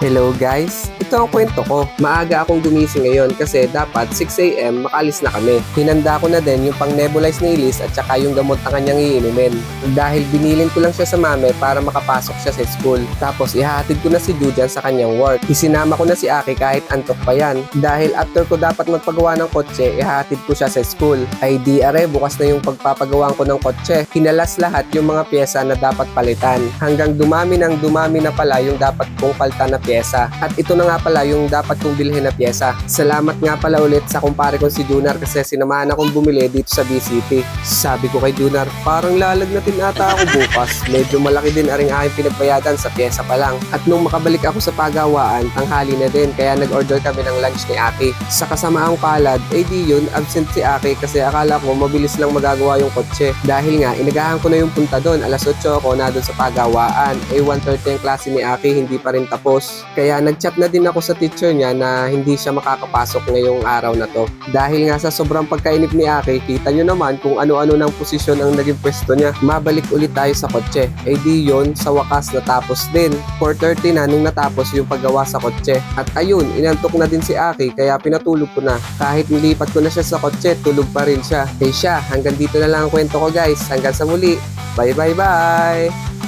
Hello guys! Ito ang kwento ko. Maaga akong gumising ngayon kasi dapat 6am makalis na kami. Hinanda ko na din yung pang nebulize ni Elise at saka yung gamot na kanyang iinumin. Dahil binilin ko lang siya sa mame para makapasok siya sa school. Tapos ihahatid ko na si Jujan sa kanyang work. Isinama ko na si Aki kahit antok pa yan. Dahil after ko dapat magpagawa ng kotse, ihahatid ko siya sa school. Ay di are, bukas na yung pagpapagawaan ko ng kotse. Hinalas lahat yung mga pyesa na dapat palitan. Hanggang dumami ng dumami na pala yung dapat kong palitan na pyesa. At ito na nga pala yung dapat kong bilhin na pyesa. Salamat nga pala ulit sa kumpare kong si Junar kasi sinamahan akong bumili dito sa BCP. Sabi ko kay Junar, parang lalagnatin ata ako bukas. Medyo malaki din aring aking pinagbayadan sa pyesa pa lang. At nung makabalik ako sa pagawaan, tanghali na din kaya nag-order kami ng lunch ni Aki. Sa kasamaang palad, eh di yun, absent si Aki kasi akala ko mabilis lang magagawa yung kotse. Dahil nga, inagahan ko na yung punta doon. Alas 8 ako na doon sa pagawaan. Eh 1.30 ang klase ni Aki, hindi pa rin tapos. Kaya nag-chat na din ako sa teacher niya na hindi siya makakapasok ngayong araw na to. Dahil nga sa sobrang pagkainip ni Aki, kita nyo naman kung ano-ano ng posisyon ang naging pwesto niya. Mabalik ulit tayo sa kotse. Eh di yun, sa wakas natapos din. 4.30 na nung natapos yung paggawa sa kotse. At ayun, inantok na din si Aki kaya pinatulog ko na. Kahit nilipat ko na siya sa kotse, tulog pa rin siya. Eh siya, hanggang dito na lang ang kwento ko guys. Hanggang sa muli. Bye bye bye!